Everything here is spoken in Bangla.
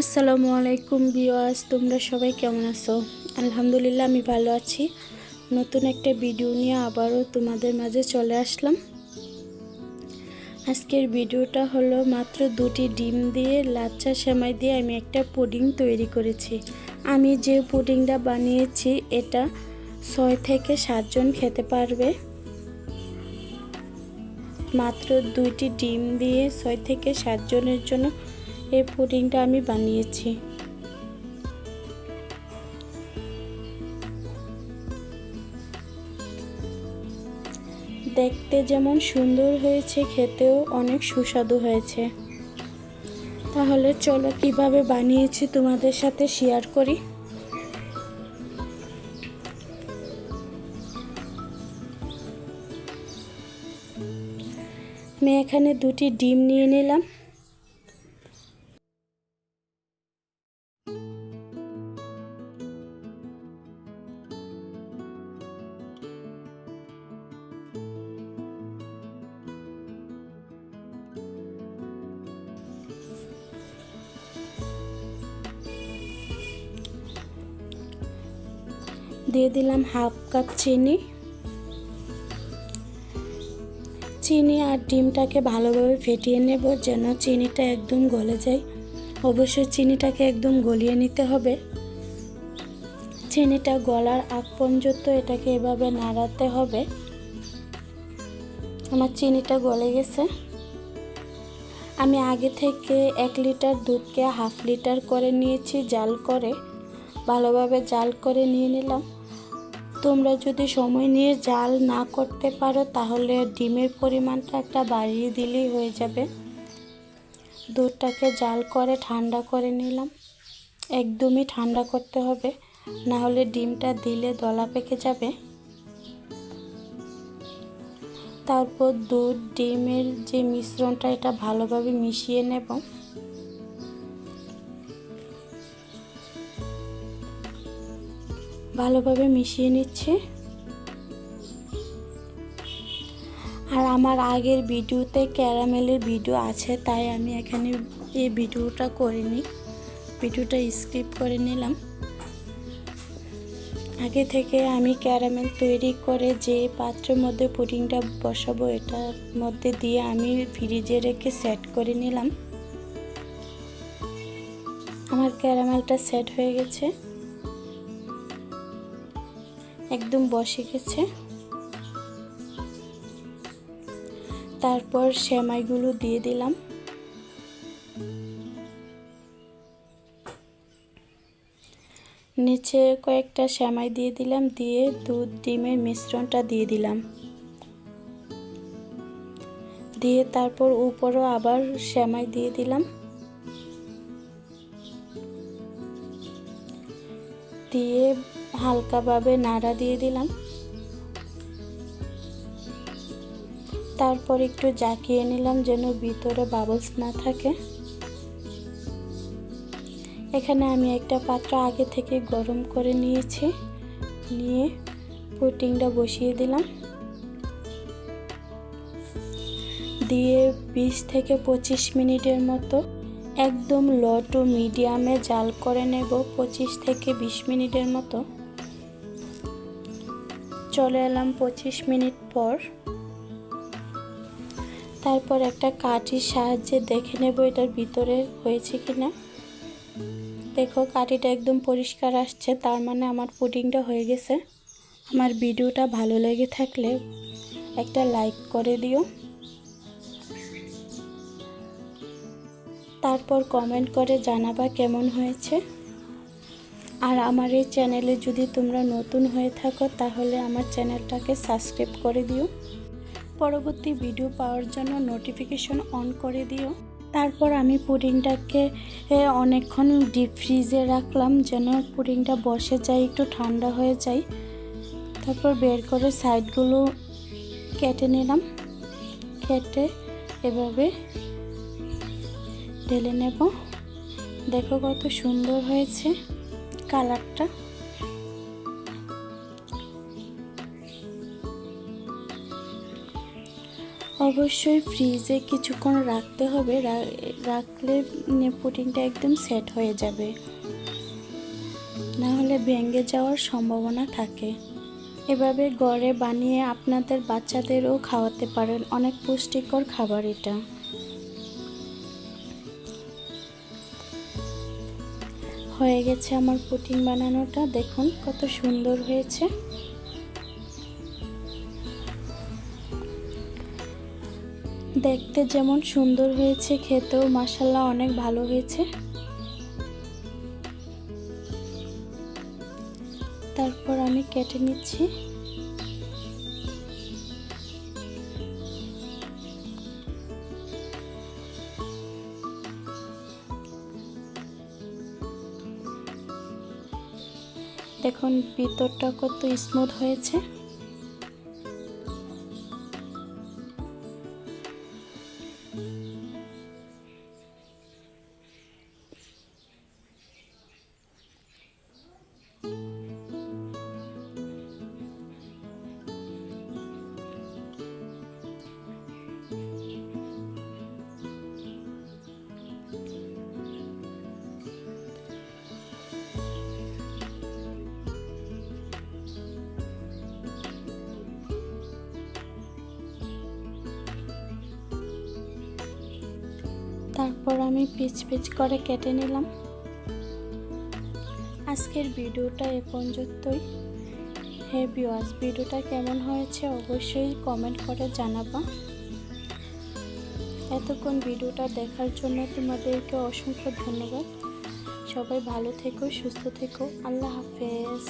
আসসালামু আলাইকুম বিওয়াস তোমরা সবাই কেমন আছো? আলহামদুলিল্লাহ, আমি ভালো আছি। নতুন একটা ভিডিও নিয়ে আবারও তোমাদের মাঝে চলে আসলাম। আজকের ভিডিওটা হলো মাত্র দুটি ডিম দিয়ে লাচ্চা সেমাই দিয়ে আমি একটা পুডিং তৈরি করেছি। আমি যে পুডিংটা বানিয়েছি, এটা ছয় থেকে সাতজন খেতে পারবে। মাত্র দুইটি ডিম দিয়ে ছয় থেকে সাতজনের জন্য এই পুডিংটা আমি বানিয়েছি। দেখতে যেমন সুন্দর হয়েছে, খেতেও অনেক সুস্বাদু হয়েছে। তাহলে চলো কীভাবে বানিয়েছি তোমাদের সাথে শেয়ার করি। আমি এখানে দুটি ডিম নিয়ে নিলাম। দিয়ে দিলাম হাফ কাপ চিনি। চিনি আর ডিমটাকে ভালোভাবে ফেটিয়ে নেব যেন চিনিটা একদম গলে যায়। অবশ্যই চিনিটাকে একদম গলিয়ে নিতে হবে। চিনিটা গলার আগ পর্যন্ত এটাকে এভাবে নাড়াতে হবে। আমার চিনিটা গলে গেছে। আমি আগে থেকে এক লিটার দুধকে হাফ লিটার করে নিয়েছি, জাল করে। ভালোভাবে জাল করে নিয়ে নিলাম। তোমরা যদি সময় নিয়ে জাল না করতে পারো, তাহলে ডিমের পরিমাণটা একটা বাড়িয়ে দিলেই হয়ে যাবে। দুধটাকে জাল করে ঠান্ডা করে নিলাম। একদমই ঠান্ডা করতে হবে, না হলে ডিমটা দিলে দলা পেকে যাবে। তারপর দুধ, ডিমের যে মিশ্রণটা, এটা ভালোভাবে মিশিয়ে নেব। ভালোভাবে মিশিয়ে নিচ্ছি। আর আমার আগের ভিডিওতে ক্যারামেলের ভিডিও আছে, তাই আমি এখানে এই ভিডিওটা করিনি। ভিডিওটা স্কিপ করে নিলাম। আগে থেকে আমি ক্যারামেল তৈরি করে যে পাত্রের মধ্যে পুডিংটা বসাবো, এটার মধ্যে দিয়ে আমি ফ্রিজে রেখে সেট করে নিলাম। আমার ক্যারামেলটা সেট হয়ে গেছে। একদম বসে গেছে। তারপর সেমাইগুলো দিয়ে দিলাম। নিচে কয়েকটা সেমাই দিয়ে দিলাম, দিয়ে দুধ, ডিমের মিশ্রণটা দিয়ে দিলাম। দিয়ে তারপর উপরও আবার সেমাই দিয়ে দিলাম। দিয়ে হালকাভাবে নাড়া দিয়ে দিলাম। তারপর একটু জাকিয়ে নিলাম যেন ভিতরে বাবলস না থাকে। এখানে আমি একটা পাত্র আগে থেকে গরম করে নিয়েছি। নিয়ে পুটিংটা বসিয়ে দিলাম। দিয়ে বিশ থেকে পঁচিশ মিনিটের মতো একদম লো টু মিডিয়ামে জাল করে নেব পঁচিশ থেকে বিশ মিনিটের মতো। চলে এলাম পঁচিশ মিনিট পর। তারপর একটা কাঠির সাহায্যে দেখে নেব এটার ভিতরে হয়েছে কি না দেখো, কাঠিটা একদম পরিষ্কার আসছে, তার মানে আমার পুডিংটা হয়ে গেছে। আমার ভিডিওটা ভালো লেগে থাকলে একটা লাইক করে দিও। তারপর কমেন্ট করে জানাবা কেমন হয়েছে। আর আমার এই চ্যানেলে যদি তোমরা নতুন হয়ে থাকো, তাহলে আমার চ্যানেলটাকে সাবস্ক্রাইব করে দিও। পরবর্তী ভিডিও পাওয়ার জন্য নোটিফিকেশন অন করে দিও। তারপর আমি পুডিংটাকে অনেকক্ষণ ডিপ ফ্রিজে রাখলাম যেন পুডিংটা বসে যায়, একটু ঠান্ডা হয়ে যায়। তারপর বের করে সাইডগুলো কেটে নিলাম। কেটে এভাবে ঢেলে নেব। দেখো কত সুন্দর হয়েছে কালারটা। অবশ্যই ফ্রিজে কিছুক্ষণ রাখতে হবে। রাখলে উম, পুডিংটা একদম সেট হয়ে যাবে। না হলে ভেঙে যাওয়ার সম্ভাবনা থাকে। এভাবে ঘরে বানিয়ে আপনাদের বাচ্চাদেরও খাওয়াতে পারেন। অনেক পুষ্টিকর খাবার এটা। হয়ে গেছে আমার পুটিং বানানোটা। দেখুন কত সুন্দর হয়েছে। দেখতে যেমন সুন্দর হয়েছে, খেতেও মাসাল্লাহ অনেক ভালো হয়েছে। তারপর আমি কেটে নিচ্ছি। দেখুন ভিতরটা কত স্মুথ হয়েছে। তারপর আমি পিচ পিচ করে কেটে নিলাম। আজকের ভিডিওটা এ পর্যন্তই। হে ভিওয়ার্স ভিডিওটা কেমন হয়েছে অবশ্যই কমেন্ট করে জানাবা। এতক্ষণ ভিডিওটা দেখার জন্য তোমাদেরকে অসংখ্য ধন্যবাদ। সবাই ভালো থেকো, সুস্থ থেকো। আল্লাহ হাফেজ।